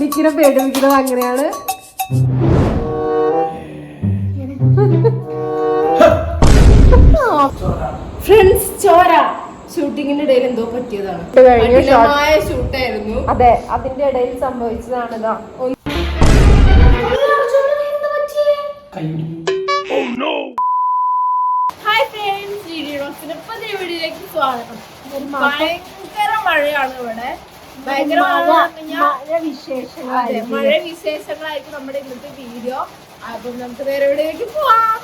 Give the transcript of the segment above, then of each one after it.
നിക്കിനെ പേടിപ്പിക്കുന്നത് അങ്ങനെയാണ്. ഫ്രണ്ട്സ് ചോര. ഷൂട്ടിങ്ങിന്റെ ഇടയിൽ എന്തോ പറ്റിയതാണ്. ഷൂട്ടായിരുന്നു. അതെ അതിന്റെ ഇടയിൽ സംഭവിച്ചതാണ് ഹായ് ഫ്രണ്ട്സ് വീഡിയോ സ്വാഗതം. ഭയങ്കര മഴയാണ് ഇവിടെ. ഭയങ്കര മഴ വിശേഷങ്ങളായിരിക്കും നമ്മുടെ ഇന്നത്തെ വീഡിയോ. അപ്പം നമുക്ക് പോവാം.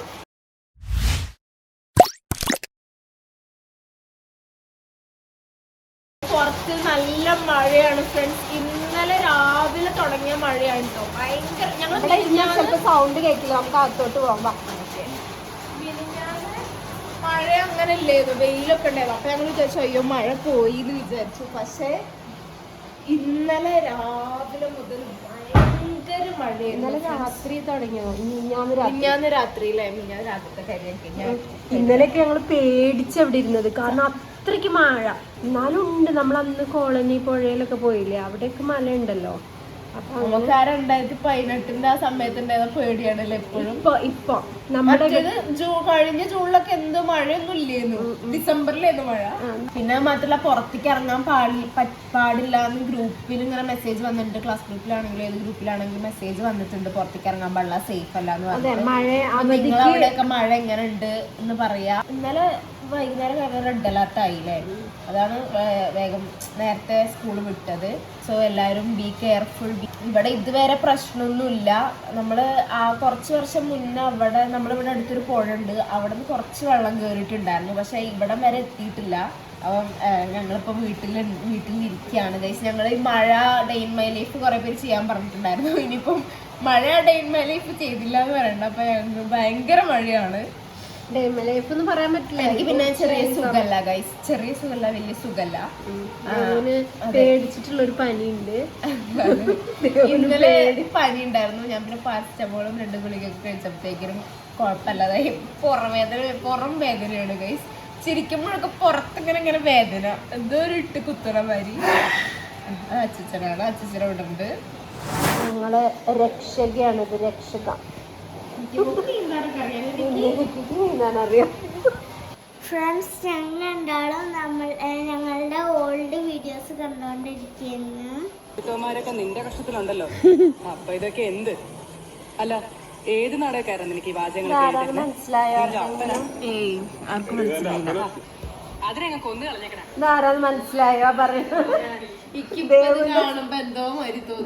പുറത്ത് നല്ല മഴയാണ് ഫ്രണ്ട്സ് ഇന്നലെ രാവിലെ തുടങ്ങിയ മഴയാണ് കേട്ടോ ഭയങ്കര ഞങ്ങൾ സൗണ്ട് കേൾക്കില്ല നമുക്ക് അകത്തോട്ട് പോകാം മഴ അങ്ങനെ ഇല്ലായിരുന്നു വെയിലൊക്കെ ഉണ്ടായിരുന്നു. അപ്പൊ ഞങ്ങൾ വിചാരിച്ചു അയ്യോ മഴ പോയി എന്ന് വിചാരിച്ചു. പക്ഷെ ഇന്നലെ രാവിലെ മുതൽ ഭയങ്കര മഴയായിരുന്നു ഇന്നലെ രാത്രി തുടങ്ങിയോ? മിഞ്ഞാന്ന് രാത്രി? മിഞ്ഞാന്ന് രാത്രിയിലെ മിഞ്ഞാന്ന് രാത്രിത്തെ ഞാൻ ഇന്നലെയൊക്കെ ഞങ്ങൾ പേടിച്ച് അവിടെ ഇരുന്നത്. കാരണം അത്രയ്ക്ക് മഴ. എന്നാലും ഉണ്ട്. നമ്മൾ അന്ന് കോളനി പുഴയിലൊക്കെ പോയില്ലേ? അവിടെയൊക്കെ മല ഉണ്ടല്ലോ നമുക്ക് ആ രണ്ടായിരത്തി പതിനെട്ടിന്റെ ആ സമയത്ത് ഉണ്ടായിരുന്ന പേടിയാണല്ലോ എപ്പോഴും. ഇപ്പൊ ഇപ്പൊ. നമ്മുടെ മറ്റേത് ജൂ കഴിഞ്ഞ ജൂണിലൊക്കെ എന്ത് മഴയൊന്നും ഇല്ലായിരുന്നു ഡിസംബറിലായിരുന്നു മഴ. പിന്നെ മാത്രല്ല പുറത്തേക്ക് ഇറങ്ങാൻ പാടി പാടില്ല എന്ന് ഗ്രൂപ്പിൽ ഇങ്ങനെ മെസ്സേജ് വന്നിട്ടുണ്ട് ക്ലാസ് ഗ്രൂപ്പിലാണെങ്കിലും ഏത് ഗ്രൂപ്പിലാണെങ്കിലും മെസ്സേജ് വന്നിട്ടുണ്ട്. പുറത്തേക്ക് ഇറങ്ങാൻ പാടില്ല സേഫ് അല്ല എന്ന് പറഞ്ഞു നിങ്ങളവിടെയൊക്കെ മഴ എങ്ങനെ ഉണ്ട് എന്ന് പറയാ. ഇന്നലെ വൈകുന്നേരം കാരണം റെഡ് അലർട്ട് ആയില്ലേ? അതാണ് വേഗം നേരത്തെ സ്കൂൾ വിട്ടത്. സോ എല്ലാവരും ബി കെയർഫുൾ ഇവിടെ ഇതുവരെ പ്രശ്നമൊന്നുമില്ല. നമ്മൾ ആ കുറച്ച് വർഷം മുന്നേ അവിടെ നമ്മളിവിടെ അടുത്തൊരു പുഴ ഉണ്ട് അവിടെ നിന്ന് കുറച്ച് വെള്ളം കയറിയിട്ടുണ്ടായിരുന്നു പക്ഷെ ഇവിടം വരെ എത്തിയിട്ടില്ല. അപ്പം ഞങ്ങളിപ്പോൾ വീട്ടിൽ വീട്ടിലിരിക്കുകയാണ്. ഗൈസ് ഞങ്ങൾ ഈ മഴ ഡെയിൻ മൈ ലൈഫ് കുറെ പേര് ചെയ്യാൻ പറഞ്ഞിട്ടുണ്ടായിരുന്നു. ഇനിയിപ്പം മഴ ഡെയിൻ മൈ ലൈഫ് ചെയ്തില്ല എന്ന് പറയണ്ട. അപ്പം ഞങ്ങൾക്ക് ഭയങ്കര മഴയാണ്. ലൈഫ് എന്ന് പറയാൻ പറ്റില്ല. എനിക്ക് പിന്നെ ചെറിയ സുഖല്ല ഗൈസ് ചെറിയ സുഖല്ല വലിയ സുഖല്ല. പേടിച്ചിട്ടുള്ള ഒരു പനിയുണ്ട്. ഇന്നലെ പനി ഉണ്ടായിരുന്നു ഞാൻ പിന്നെ പാരസ്റ്റമോളും രണ്ട് ഗുളികയൊക്കെ കഴിച്ചപ്പോഴത്തേക്കും കുഴപ്പമില്ലാതായി പുറവേദന പുറം വേദനയാണ് ഗൈസ് ചിരിക്കുമ്പോഴൊക്കെ പുറത്തിങ്ങനെ ഇങ്ങനെ വേദന. എന്തോ ഒരു ഇട്ട് കുത്തണ മാതിരി. അച്ഛനാണ് അച്ഛനെ ഞങ്ങളെ ഇത് രക്ഷക. നീന്താനറിയാം ഫ്രണ്ട്സ് ഞങ്ങൾ രണ്ടാളും നമ്മൾ ഞങ്ങളുടെ ഓൾഡ് വീഡിയോസ് കണ്ടുകൊണ്ടിരിക്കുന്നു ഇവന്മാരൊക്കെ നിന്റെ കഷ്ടത്തിലുണ്ടല്ലോ. അപ്പൊ ഇതൊക്കെ എന്ത്? അല്ല ഏത് നാടകക്കാരാണ് നിനക്ക് ഈ ആരാണ് മനസ്സിലായോ അതിനെ കളഞ്ഞേക്കണേ മനസ്സിലായോ? പറയുന്നത്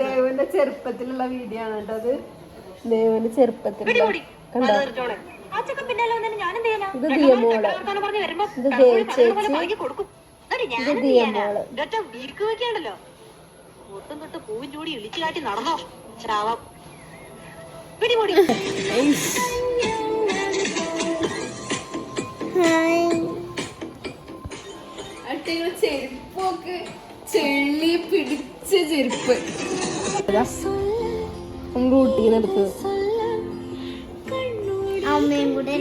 ദേവന്റെ ചെറുപ്പത്തിലുള്ള വീഡിയോ ആണ് കേട്ടോ അത്? ദേവന്റെ ചെറുപ്പത്തിൽ കണ്ടോ? ഇത് ദിയമോൾ ഇത് ദേവ് ചേച്ചി. ഇത് ദിയമോൾ ഒട്ടും തൊട്ട് പൂവും ചൂടി ഇളിച്ചു കാട്ടി നടന്നോ? ശ്രാവം. പിടിപൊടി ചെരുപ്പൊക്കെ ചെള്ളി പിടിച്ച ചെരുപ്പ്. നമുക്ക് ഊട്ടിന്നെടുത്ത് അമ്മയും കൂടെ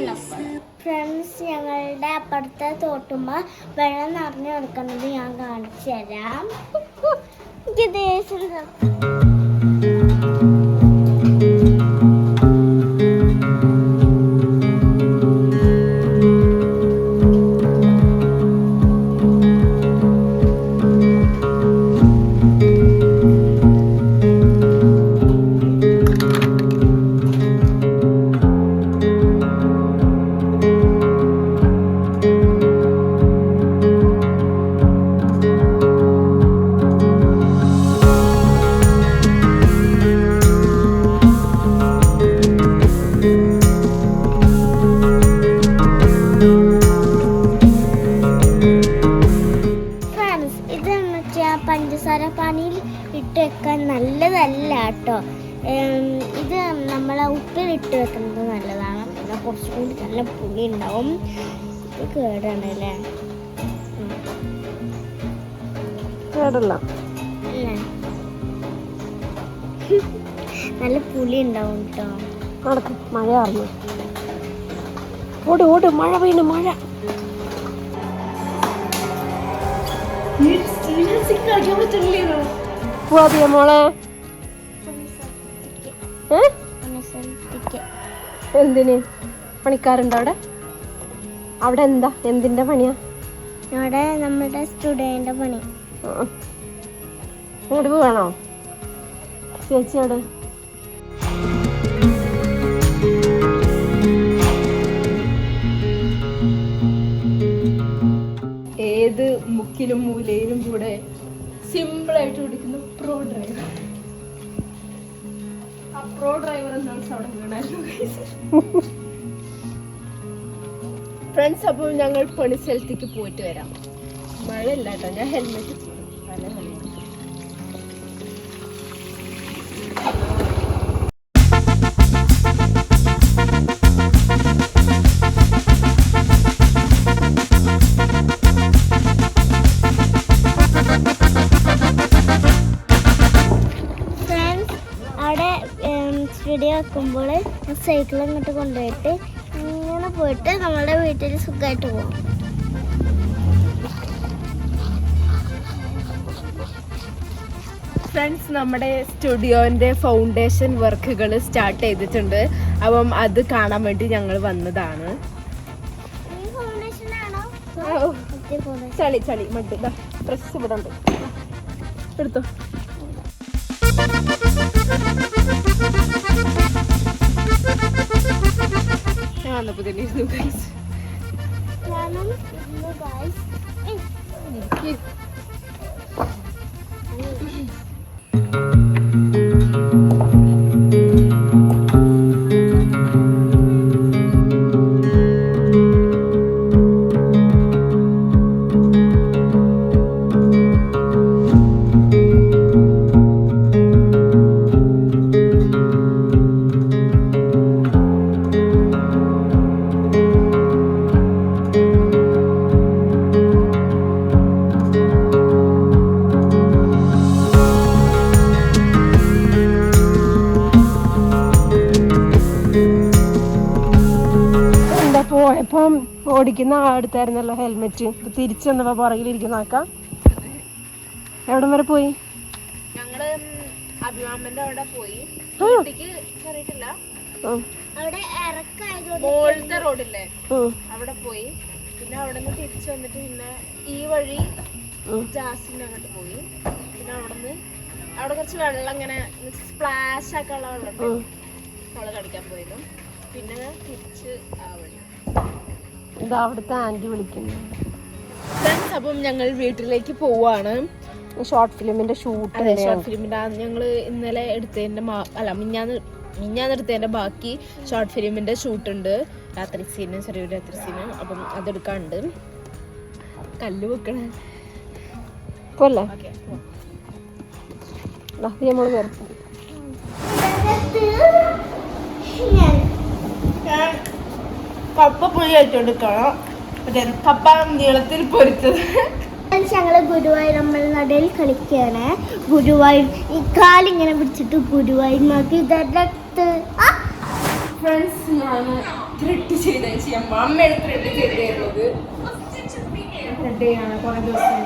ഫ്രണ്ട്സ് ഞങ്ങളുടെ അപ്പുറത്തെ തോട്ടുമ്പോൾ വെള്ളം നിറഞ്ഞു കിടക്കുന്നത് ഞാൻ കാണിച്ചു തരാം. ഇട്ട് വെക്കാൻ നല്ലതല്ല കേട്ടോ ഇത് നമ്മൾ ഉപ്പിലിട്ട് വെക്കുന്നത് നല്ലതാണ്. പിന്നെ കുറച്ചും കൂടി നല്ല പുളി ഉണ്ടാവും ഇത് കേടാണ് അല്ലേ? കേടല്ല. നല്ല പുളി ഉണ്ടാവും കേട്ടോ നടക്കും മഴ അറിഞ്ഞു ഓട് ഓട് മഴ പെയ്യുന്നു മഴ. കളിക്കാൻ പറ്റില്ലല്ലോ പോവാ മോളെ. എന്തിന്? പണിക്കാരുണ്ടോ അവിടെ? അവിടെ എന്താ? എന്തിന്റെ പണിയാ? അവിടെ നമ്മുടെ സ്റ്റുഡന്റിന്റെ പണി. ഇങ്ങോട്ട് പോവാണോ? ചേച്ചി അവിടെ. ഏത് മുക്കിലും മൂലയിലും കൂടെ ഫ്രണ്ട്സ് അപ്പോൾ ഞങ്ങൾ പണി സ്ഥലത്തേക്ക് പോയിട്ട് വരാം. മഴ കേട്ടോ ഞാൻ ഹെൽമെറ്റ് സൈക്കിൾ ഇങ്ങോട്ട് കൊണ്ടുപോയിട്ട് ഇങ്ങനെ പോയിട്ട് നമ്മളുടെ വീട്ടിൽ സുഖമായിട്ട് പോകും. ഫ്രണ്ട്സ് നമ്മുടെ സ്റ്റുഡിയോന്റെ ഫൗണ്ടേഷൻ വർക്കുകൾ സ്റ്റാർട്ട് ചെയ്തിട്ടുണ്ട്. അപ്പം അത് കാണാൻ വേണ്ടി ഞങ്ങൾ വന്നതാണ്. ചളി ചളി മട്ട് പ്രസ് ഇവിടെ ഉണ്ട്. എടുത്തോ. ഞാൻ വന്നപ്പോ തന്നെ ഇരുന്നു guys. കാരണം ഇന്ന് guys, ഏയ്, എനിക്ക് എന്താ പോയപ്പം ആ എടുത്തായിരുന്നല്ലോ ഹെൽമെറ്റ് തിരിച്ചു വന്നപ്പോ പുറകിലിരിക്കുന്ന ആക്ക എവിടം വരെ പോയി? ഞങ്ങൾ അഭിമാമന്റെ അവിടെ പോയി. കയറിയിട്ടില്ല അവിടെ ഇറക്കായതുകൊണ്ട് മോളത്തെ റോഡില്ലേ? അവിടെ പോയി. പിന്നെ അവിടെ നിന്ന് തിരിച്ചു വന്നിട്ട് പിന്നെ ഈ വഴി. ജാസിന്റെ അങ്ങോട്ട് പോയി. പിന്നെ അവിടെ നിന്ന് അവിടെ കുറച്ച് വെള്ളം ഇങ്ങനെ സ്പ്ലാഷ് ആക്കാനുള്ള വെള്ളം ഉം. കടിക്കാൻ പിന്നെ തിരിച്ച് ആ വഴി. ഇതാ അവിടുത്തെ ആന്റി വിളിക്കുന്നു ഫ്രണ്ട്സ് അപ്പം ഞങ്ങൾ വീട്ടിലേക്ക് പോവാണ്. ഷോർട്ട് ഫിലിമിന്റെ ഷൂട്ട് അതെ ഷോർട്ട് ഫിലിമിന്റെ ഞങ്ങൾ ഇന്നലെ എടുത്തതിന്റെ മാ- അല്ല മിഞ്ഞാന്ന് മിഞ്ഞാന്ന് എടുത്തതിന്റെ ബാക്കി ഷോർട്ട് ഫിലിമിന്റെ ഷൂട്ട് ഉണ്ട് രാത്രി സീനും ചെറിയൊരു രാത്രി സീനും അപ്പം അതെടുക്കാണ്ട്. കല്ല് വെക്കണേ. കൊല്ലേ ഓക്കെ നമ്മൾ കപ്പ പുളി കഴിച്ചോണ്ടിരിക്കണം മറ്റേ കപ്പ നീളത്തിൽ പൊരിച്ചത്. ഞങ്ങൾ ഗുരുവായൂർ നമ്മൾ നടയിൽ കളിക്കുകയാണ് ഗുരുവായൂർ ഈ കാലിങ്ങനെ പിടിച്ചിട്ട് ഗുരുവായൂർ നോക്കി ഇതരത്ത്. ഫ്രണ്ട്സ് ഞാൻ ത്രെഡ് ചെയ്ത ചെയ്യാം അമ്മയാണ് ത്രെഡ് ചെയ്ത് തരുന്നത് ത്രെഡ് ചെയ്യാണ്. കുറേ ദിവസം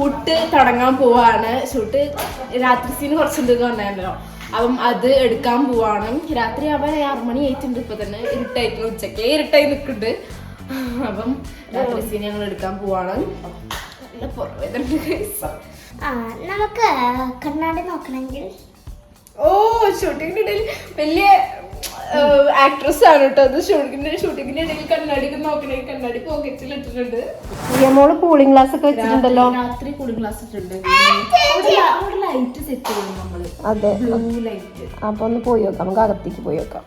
ഷൂട്ട് തുടങ്ങാൻ പോവാണ്. ഷൂട്ട് രാത്രി സീൻ കുറച്ചുണ്ടെന്ന് പറഞ്ഞല്ലോ അപ്പം അത് എടുക്കാൻ പോവാണ്. രാത്രി അവൻ ആറ് മണി ആയിട്ടുണ്ട് ഇപ്പൊ തന്നെ. ഇരുട്ടായിട്ട് ഉച്ചക്കേ ഇരുട്ടായി നിൽക്കുന്നുണ്ട് അപ്പം രാത്രി സീൻ ഞങ്ങൾ എടുക്കാൻ പോവാണ്. നമുക്ക് കണ്ണാടി നോക്കണമെങ്കിൽ? ഓ ഷൂട്ടിങ്ങിന്റെ ഇടയിൽ വലിയ ആക്ട്രസ് ആണ് കേട്ടോ അത് ഷൂട്ടിങ്ങിന്റെ ഷൂട്ടിങ്ങിന്റെ ഇടയിൽ കണ്ണാടി നോക്കണേ. കണ്ണാടി പോക്കറ്റിൽ ഇട്ടിട്ടുണ്ട്. മോൾ കൂളിംഗ് ഗ്ലാസ് ഒക്കെ വെച്ചിട്ടുണ്ടല്ലോ. രാത്രി കൂളിംഗ് ഗ്ലാസ് ഇട്ടിട്ടുണ്ട്. ലൈറ്റ് സെറ്റ് നമ്മൾ. അതെ. ബ്ലൂ ലൈറ്റ് അപ്പൊ ഒന്ന് പോയി നോക്കാം. നമുക്ക് അകത്തേക്ക് പോയി നോക്കാം.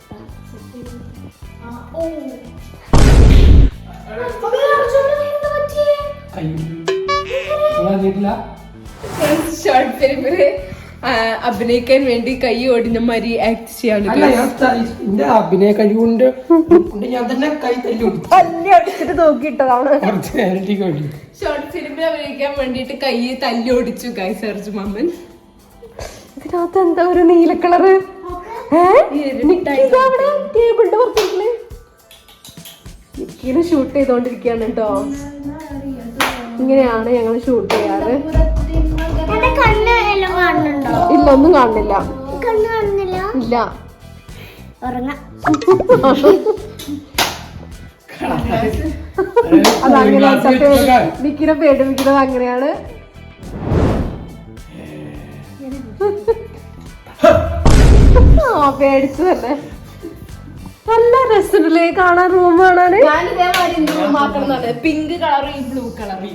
ഷോർട്ട് ഫിലിമിൽ അഭിനയിക്കാൻ വേണ്ടി കൈ ഓടിഞ്ഞ മാതിരി ആക്ട് ചെയ്യാണ് അല്ല ഞാൻ ത- എന്റെ അഭിനയ കഴിവുണ്ട്. കൊണ്ട് ഞാൻ തന്നെ കൈ തല്ലി തല്ലി അടിച്ചിട്ട് നേരത്തേക്ക് ഷോർട്ട് ഫിലിമിൽ അഭിനയിക്കാൻ വേണ്ടിട്ട് കൈ തല്ലി ഓടിച്ചു കൈ സർജ് മാമൻ. ഇതിനകത്ത് എന്താ ഒരു നീല കളറ്? ടേബിളിന്റെ പുറത്തേക്കിൽ നിക്കിന് ഷൂട്ട് ചെയ്തോണ്ടിരിക്കുകയാണ് കേട്ടോ ഇങ്ങനെയാണ് ഞങ്ങൾ ഷൂട്ട് ചെയ്യാറ്. കാണുന്നുണ്ടോ? ഇല്ല ഒന്നും കാണുന്നില്ല. കണ്ണ് കാണുന്നില്ല? ഇല്ല. ഉറങ്ങാം. അതങ്ങനെ നിക്കിനെ പേടിപ്പിക്കുന്നത് അങ്ങനെയാണ്. ആ പേടിച്ചു തന്നെ. നല്ല രസമില്ലേ കാണാൻ റൂം റൂമാക്കണം പിങ്ക് കളറും ഈ ബ്ലൂ കളറും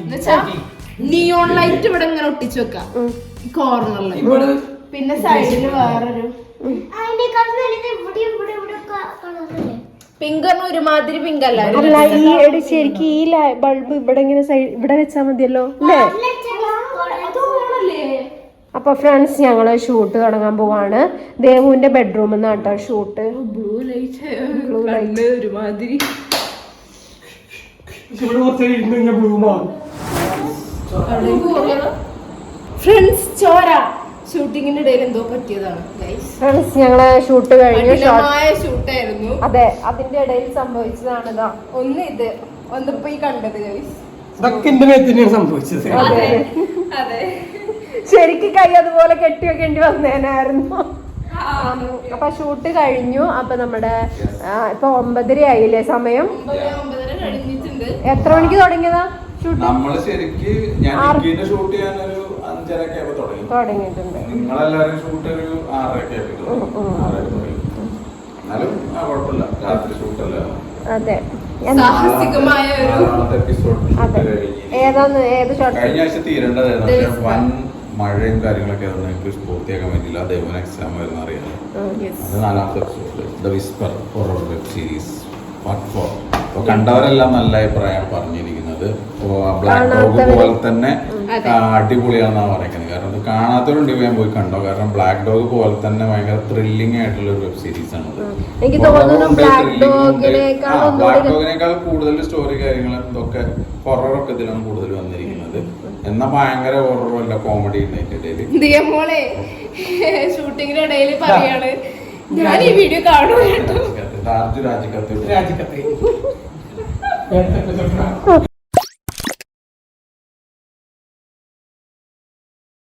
നിയോൺ ലൈറ്റ് ഇവിടെ ഇങ്ങനെ ഒട്ടിച്ചു വെക്കാം. ഈ കോർണറിൽ പിന്നെ സൈഡിൽ വേറൊരു. പിങ്ക് പറഞ്ഞ ഒരുമാതിരി പിങ്ക് അല്ല. അല്ല ഈ എടി ശരിക്കും ഈ ബൾബ് ഇവിടെ ഇങ്ങനെ സൈഡ് ഇവിടെ വെച്ചാ മതിയല്ലോ അല്ലേ അപ്പൊ ഫ്രണ്ട്സ് ഞങ്ങൾ ഷൂട്ട് തുടങ്ങാൻ പോവാണ്. ദേവുവിന്റെ ബെഡ്റൂമിൽ നിന്നാണ് കേട്ടോ ഷൂട്ട് ബ്ലൂ ലൈറ്റ് ഒരുമാതിരി. ഇവിടെ കുറച്ച് ഇരുന്ന് കഴിഞ്ഞാൽ ബ്ലൂമാകും ഫ്രണ്ട്സ് ചോര. ഷൂട്ടിങ്ങിന്റെ ഇടയിൽ എന്തോ പറ്റിയതാണ് ഫ്രണ്ട്സ് ഞങ്ങൾ ഷൂട്ട് കഴിഞ്ഞു ഷൂട്ടായിരുന്നു. അതെ അതിന്റെ ഇടയിൽ സംഭവിച്ചതാണ് ഇതാ. ഒന്ന് ഇത് ഒന്നിപ്പോ ഈ കണ്ടത് ഇതൊക്കെ എന്റെ മേത്ത് സംഭവിച്ചത്. അതെ. ശരിക്കും കൈ അതുപോലെ കെട്ടി വെക്കേണ്ടി വന്നേനായിരുന്നു. അപ്പൊ ഷൂട്ട് കഴിഞ്ഞു അപ്പൊ നമ്മുടെ ഇപ്പൊ ഒമ്പതര ആയില്ലേ സമയം എത്ര മണിക്ക് തുടങ്ങിയതാ? നമ്മൾ ശരിക്ക് ഞാൻ ഷൂട്ട് ചെയ്യാൻ ഒരു അഞ്ചരക്കെ തുടങ്ങി. തുടങ്ങിയിട്ടുണ്ട്. നിങ്ങളെല്ലാരും ഷൂട്ട് ഒരു ആറരക്കെ ആയപ്പോ തുടങ്ങി. ആറര തുടങ്ങി. എന്നാലും ആ കുഴപ്പമില്ല. രാത്രി ഷൂട്ടല്ല. അതെ. കഴിഞ്ഞ് ആഴ്ച തീരേണ്ടതായിരുന്നു. പക്ഷെ വൻ മഴയും കാര്യങ്ങളൊക്കെ എനിക്ക് പൂർത്തിയാക്കാൻ പറ്റില്ല അതേപോലെ എക്സാം വരുന്ന അറിയാം അത് നാലാമത്തെ episode the whisper horror web series part four അപ്പോൾ കണ്ടവരെല്ലാം നല്ല അഭിപ്രായമാണ് പറഞ്ഞിരിക്കുന്നത്. അപ്പോൾ ബ്ലാക്ക് ഡോഗ് പോലെ തന്നെ അടിപൊളിയാണെന്നാണ് പറയുന്നത്. കാരണം അത് കാണാത്തവരുണ്ട് ഞാൻ പോയി കണ്ടോ? കാരണം ബ്ലാക്ക് ഡോഗ് പോലെ തന്നെ ഭയങ്കര ത്രില്ലിംഗ് ആയിട്ടുള്ള ഒരു വെബ് സീരീസ് ആണ് എനിക്ക് തോന്നുന്നു ബ്ലാക്ക് ഡോഗിനേക്കാൾ കൂടുതൽ സ്റ്റോറി കാര്യങ്ങളും ഇതൊക്കെ ഹൊററൊക്കെ ഇതിലാണ് കൂടുതൽ വന്നിരിക്കുന്നത്. എന്നാ ഭയങ്കര ഹൊറല്ല അല്ല കോമഡി ഷൂട്ടിങ്ങിന്റെ ഇടയിൽ പറയാണ്. ഞാൻ ഈ വീഡിയോ കാണും